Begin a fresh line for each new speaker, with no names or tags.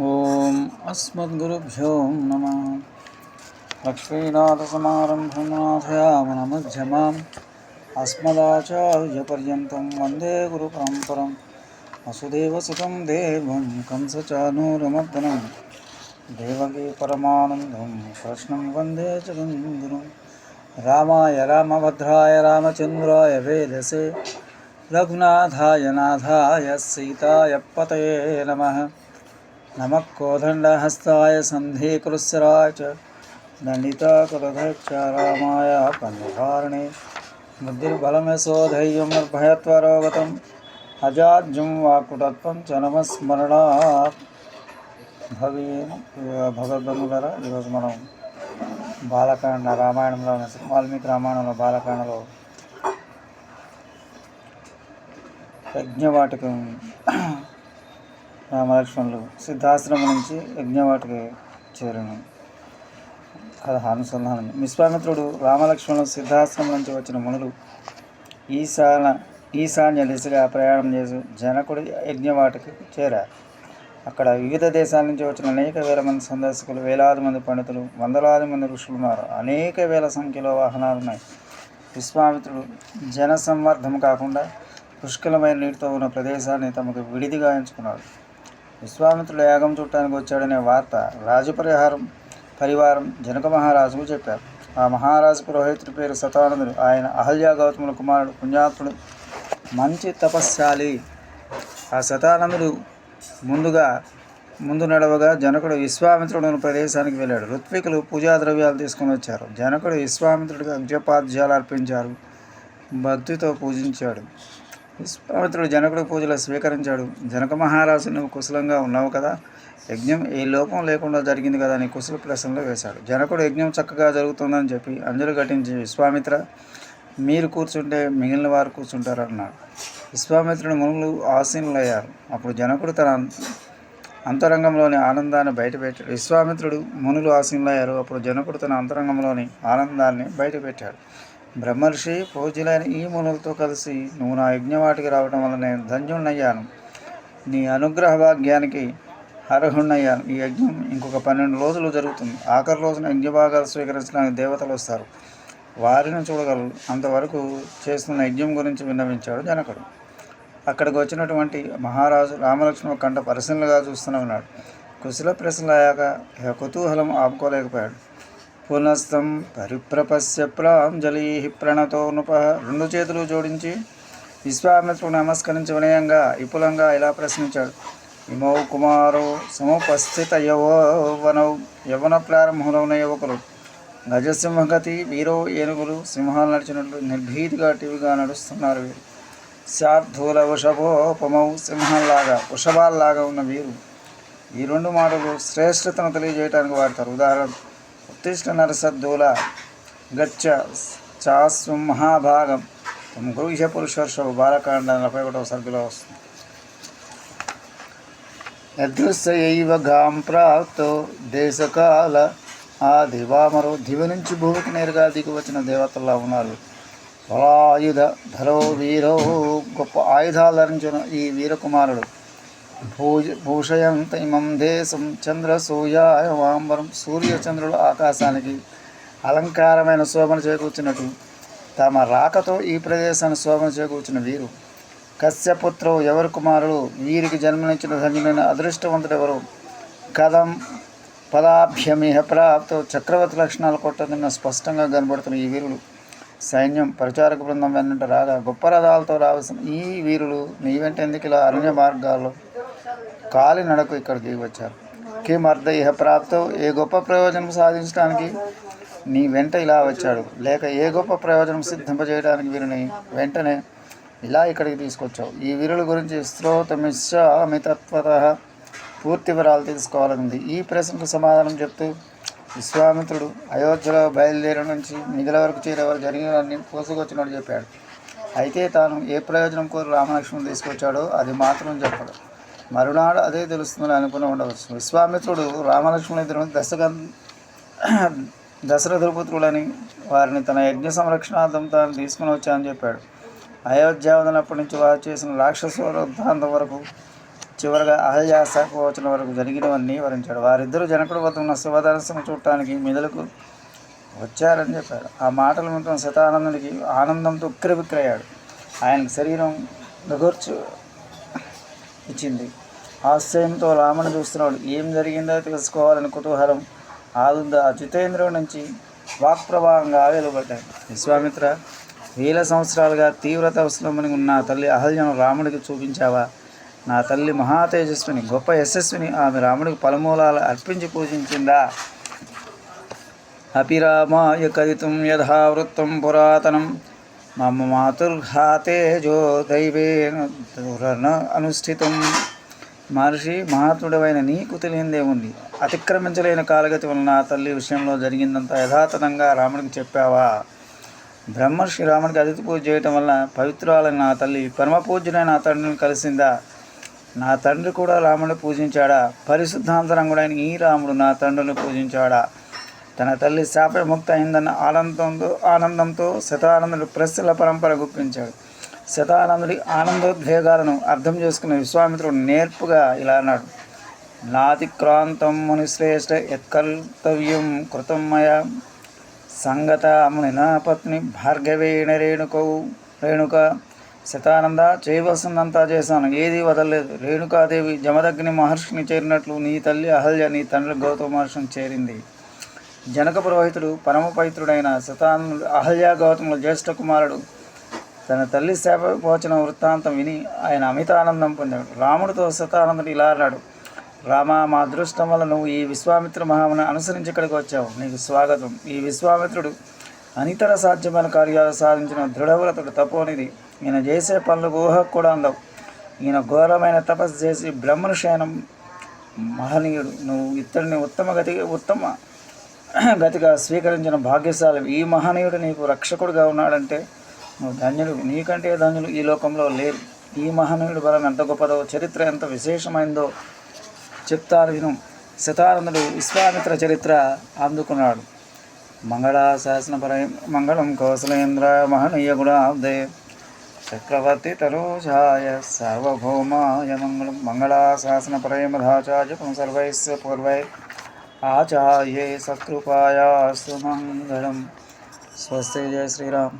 ॐ अस्मद्गुरुभ्यो नमः। लक्ष्मीनाथसमारम्भं नाथयामनमध्यमाम् अस्मदाचार्यपर्यन्तं वंदे गुरुपरम्परं वसुदेवसुतं देवं कंसचानूरमर्दनं। देवकी परमानन्दं कृष्णं वंदे जगन्गुरुं रामाय रामभद्राय रामचन्द्राय वेदसे। रघुनाथाय नाथाय सीताय पतये नमः। नमः कोदण्डहस्ताय सन्धिकृस्राय च दण्डिताकुलधक्ष रामाय पन्नधारणे बुद्धिर्बलमेशोधैर्यं निर्भयत्वरोगतम् अजाड्यं वाकुटत्वं च नमस्मरणात् భవీన్ భగవద్బంధులర ఈరోజు మనం బాలకాండ రామాయణంలో వాల్మీకి రామాయణంలో బాలకాండలో యజ్ఞవాటిక రామలక్ష్మణులు సిద్ధాశ్రమం నుంచి యజ్ఞవాటికి చేరను. అనుసంధానం విశ్వామిత్రుడు రామలక్ష్మణులు సిద్ధాశ్రమం నుంచి వచ్చిన మునులు ఈశాన ఈశాన్య దిశగా ప్రయాణం చేసి జనకుడి యజ్ఞవాటికి చేరారు. అక్కడ వివిధ దేశాల నుంచి వచ్చిన అనేక వేల మంది సందర్శకులు వేలాది మంది పండితులు వందలాది మంది ఋషులు ఉన్నారు. అనేక వేల సంఖ్యలో వాహనాలు ఉన్నాయి. విశ్వామిత్రుడు జన సంవర్ధం కాకుండా పుష్కలమైన నీటితో ఉన్న ప్రదేశాన్ని తమకు విడిదిగా ఎంచుకున్నాడు. విశ్వామిత్రుడు యాగం చూడటానికి వచ్చాడనే వార్త రాజపరిహారం పరివారం జనక మహారాజుకు చెప్పారు. ఆ మహారాజు పురోహితుడి పేరు సతానందుడు ఆయన అహల్యా గౌతముల కుమారుడు పుణ్యాత్ముడు మంచి తపస్శాలి ఆ శతానందుడు ముందుగా ముందు నడవగా జనకుడు విశ్వామిత్రుడు ప్రదేశానికి వెళ్ళాడు. ఋత్వికులు పూజా ద్రవ్యాలు తీసుకొని వచ్చారు. జనకుడు విశ్వామిత్రుడికి అర్ఘ్యపాద్యాలు అర్పించారు. భక్తితో పూజించాడు. విశ్వామిత్రుడు జనకుడు పూజలు స్వీకరించాడు. జనక మహారాజు నువ్వు కుశలంగా ఉన్నావు కదా? యజ్ఞం ఏ లోపం లేకుండా జరిగింది కదా అని కుశల ప్రశ్నలు వేశాడు. జనకుడు యజ్ఞం చక్కగా జరుగుతుందని చెప్పి అంజలి ఘటించి విశ్వామిత్ర మీరు కూర్చుంటే మిగిలిన వారు కూర్చుంటారు అన్నాడు. విశ్వామిత్రుడు మునులు ఆసీనులయ్యారు. అప్పుడు జనకుడు తన అంతరంగంలోని ఆనందాన్ని బయటపెట్టాడు. విశ్వామిత్రుడు మునులు ఆసీనులయ్యారు. అప్పుడు జనకుడు తన అంతరంగంలోని ఆనందాన్ని బయటపెట్టాడు. బ్రహ్మర్షి పూజ్యులైన ఈ మునులతో కలిసి నువ్వు నా యజ్ఞవాటికి రావడం వల్ల నేను ధన్యుణ్ణయ్యాను. నీ అనుగ్రహ భాగ్యానికి అర్హుణ్ణయ్యాను. ఈ యజ్ఞం ఇంకొక పన్నెండు రోజులు జరుగుతుంది. ఆఖరి రోజున యజ్ఞభాగాలు స్వీకరించడానికి దేవతలు వస్తారు. వారిని చూడగలరు. అంతవరకు చేస్తున్న యజ్ఞం గురించి విన్నవించాడు జనకుడు. అక్కడికి వచ్చినటువంటి మహారాజు రామలక్ష్మణ కంట పరిశీలనగా చూస్తూనే ఉన్నాడు. కుశల ప్రశ్నలు అయ్యాక కుతూహలం ఆపుకోలేకపోయాడు. పునస్తం పరిప్రపశ్య ప్రాంజలి ప్రణతో నృప. రెండు చేతులు జోడించి విశ్వామిత్రుడు నమస్కరించి వినయంగా విపులంగా ఇలా ప్రశ్నించాడు. ఇమౌ కుమారో సముపస్థిత యవనౌ యవన ఉన్న యువకులు. గజసింహగతి వీరో ఏనుగులు సింహాలు నడిచినట్లు నిర్భీతిగా టీవీగా నడుస్తున్నారు వీరు. శార్థూల వృషభోపమౌ సింహంలాగా వృషభాల్లాగా ఉన్న వీరు. ఈ రెండు మాటలు శ్రేష్ఠతను తెలియజేయడానికి వాడతారు. ఉదాహరణ ఉత్తిష్ట నరసద్దుల గచ్చ చాస్వం మహాభాగం. తమ గృహ్య పురుషర్షభ బాలకాండ నలభై ఒకటవ సర్గలో వస్తుంది. యదృశ్యైవ ఘాం ప్రాప్తో దేశకాల ఆ దివామరు దివి నుంచి భూమికి నేరుగా దిగి వచ్చిన దేవతల్లా ఉన్నారు. బలాయుధ ధరో వీరో గొప్ప ఆయుధాలు ధరించిన ఈ వీరకుమారుడు భూజ భూషయంత ఇమం దేశం చంద్ర సూర్యాయ వాంబరం సూర్యచంద్రుడు ఆకాశానికి అలంకారమైన శోభన చేకూర్చినట్టు. తమ రాకతో ఈ ప్రదేశాన్ని శోభన చేకూర్చిన వీరు. కశ్యపుత్రు ఎవరి కుమారుడు? వీరికి జన్మనిచ్చిన ధన్యులైన అదృష్టవంతుడెవరు? కథం పదాభ్యమిహ ప్రాప్తో చక్రవర్తి లక్షణాలు కొట్టదిన్న స్పష్టంగా కనబడుతున్న ఈ వీరులు. సైన్యం ప్రచారక బృందం వెన్నంట రాగా గొప్ప రథాలతో రావాల్సిన ఈ వీరులు నీ వెంట ఎందుకు ఇలా అరణ్య మార్గాల్లో కాలి నడకు ఇక్కడ దిగి వచ్చారు కిమర్థ ఇహ ప్రాప్తం ఏ గొప్ప ప్రయోజనం సాధించడానికి నీ వెంట ఇలా వచ్చాడు. లేక ఏ గొప్ప ప్రయోజనం సిద్ధింపజేయడానికి వీరిని వెంటనే ఇలా ఇక్కడికి తీసుకొచ్చావు. ఈ వీరుల గురించి శ్రోతమిశ్రామితత్వత పూర్తి వివరాలు తెలుసుకోవాలనుంది. ఈ ప్రశ్నకు సమాధానం చెప్తూ విశ్వామిత్రుడు అయోధ్యలో బయలుదేరి నుంచి మిగిలిన వరకు చేరేవారు జరిగినవన్నీ పోసుకొచ్చినట్టు చెప్పాడు. అయితే తాను ఏ ప్రయోజనం కోరి రామలక్ష్మణుడు తీసుకొచ్చాడో అది మాత్రం చెప్పడు. మరునాడు అదే తెలుస్తుందని అనుకుని ఉండవచ్చు. విశ్వామిత్రుడు రామలక్ష్మణ ఇద్దరు దశగం దశరథ పుత్రులని వారిని తన యజ్ఞ సంరక్షణార్థం తాను తీసుకుని వచ్చానని చెప్పాడు. అయోధ్య వదిలినప్పటి నుంచి వారు చేసిన రాక్షస వృద్ధాంతం వరకు చివరగా అహల్య వచ్చిన వరకు జరిగినవన్నీ వివరించాడు. వారిద్దరూ జనకుడు వద్ద ఉన్న శివదర్శనం చూడటానికి మిదులకు వచ్చారని చెప్పాడు. ఆ మాటలు వింటున్న శతానందునికి ఆనందంతో ఉక్కిరిబిక్కిరయ్యాడు ఆయనకు శరీరం గగర్చు ఇచ్చింది. ఆశ్చర్యంతో రాముని చూస్తున్నాడు. ఏం జరిగిందో తెలుసుకోవాలని కుతూహలం ఆదుందా? జితేంద్రుడి నుంచి వాక్ ప్రవాహంగా వెలువడ్డాయి విశ్వామిత్ర వేల సంవత్సరాలుగా తీవ్రత అవసరమని ఉన్న తల్లి అహల్యను రాముడికి చూపించావా? నా తల్లి మహా తేజస్విని గొప్ప యశస్విని. ఆమె రాముడికి పలమూలాలు అర్పించి పూజించిందా? అపిరామాయ కదితుం యథావృత్తం పురాతనం. మమ మాతుర్ఘాతేజో దైవేన దురన అనుష్ఠితం మహర్షి మహాత్ముడమైన నీకు తెలియందేముంది అతిక్రమించలేని కాలగతి వలన నా తల్లి విషయంలో జరిగిందంతా యథాతథంగా రాముడికి చెప్పావా? బ్రహ్మర్షి రాముడికి అతిథి పూజ చేయటం వల్ల పవిత్రాలైన నా తల్లి పరమపూజ్యుడైన నా తండ్రిని కలిసిందా? నా తండ్రి కూడా రాముడిని పూజించాడా? పరిశుద్ధాంతరంగుడైన ఈ రాముడు నా తండ్రిని పూజించాడా? తన తల్లి శాపముక్త అయిందన్న ఆనందంతో ఆనందంతో శతానందుడు ప్రశ్నల పరంపర గుప్పించాడు. శతానందుడి ఆనందోద్వేగాలను అర్థం చేసుకున్న విశ్వామిత్రుడు నేర్పుగా ఇలా అన్నాడు. నాతిక్రాంతం మునిశ్రేష్ఠ యత్కర్తవ్యం కృతం మయ సంగత మునినా పత్ని భార్గవేణ రేణుకౌ రేణుక శతానంద చేయవలసిందంతా చేశాను. ఏది వదలలేదు. రేణుకాదేవి జమదగ్ని మహర్షిని చేరినట్లు నీ తల్లి అహల్య నీ తండ్రి గౌతమ మహర్షిని చేరింది. జనక పురోహితుడు పరమ పవిత్రుడైన శతానందుడు అహల్యా గౌతముల జ్యేష్ఠ కుమారుడు తన తల్లి సేవ పోచిన వృత్తాంతం విని ఆయన అమితానందం పొందాడు. రాముడితో శతానందుడు ఇలా అన్నాడు రామ మా అదృష్టం వల్ల నువ్వు ఈ విశ్వామిత్ర మహాముని అనుసరించి ఇక్కడికి వచ్చావు. నీకు స్వాగతం. ఈ విశ్వామిత్రుడు అనితర సాధ్యమైన కార్యాలు సాధించిన దృఢవ్రతుడు తపోనిది ఈయన చేసే పనులు ఊహకు కూడా అందవు. ఈయన ఘోరమైన తపస్సు చేసి బ్రహ్మశయనం మహనీయుడు. నువ్వు ఇతడిని ఉత్తమ గతి ఉత్తమ గతిగా స్వీకరించిన భాగ్యశాలి. ఈ మహనీయుడు నీకు రక్షకుడుగా ఉన్నాడంటే నువ్వు ధన్యుడు నీకంటే ధన్యులు ఈ లోకంలో లేరు. ఈ మహనీయుడి బలం ఎంత గొప్పదో చరిత్ర ఎంత విశేషమైందో చెప్తారు విను. శతానందుడు విశ్వామిత్ర చరిత్ర అందుకున్నాడు. మంగళాశాసనపరై మంగళం కౌశలేంద్ర మహనీయ గుణాబ్దే చక్రవర్తి తరోజాయ సార్వభౌమాయ మంగళం. మంగళాశాసనపరై మధాచార్య సర్వైస్య పూర్వై. आचार्य सकृपायास्तु मङ्गलं स्वस्ति जय श्रीराम।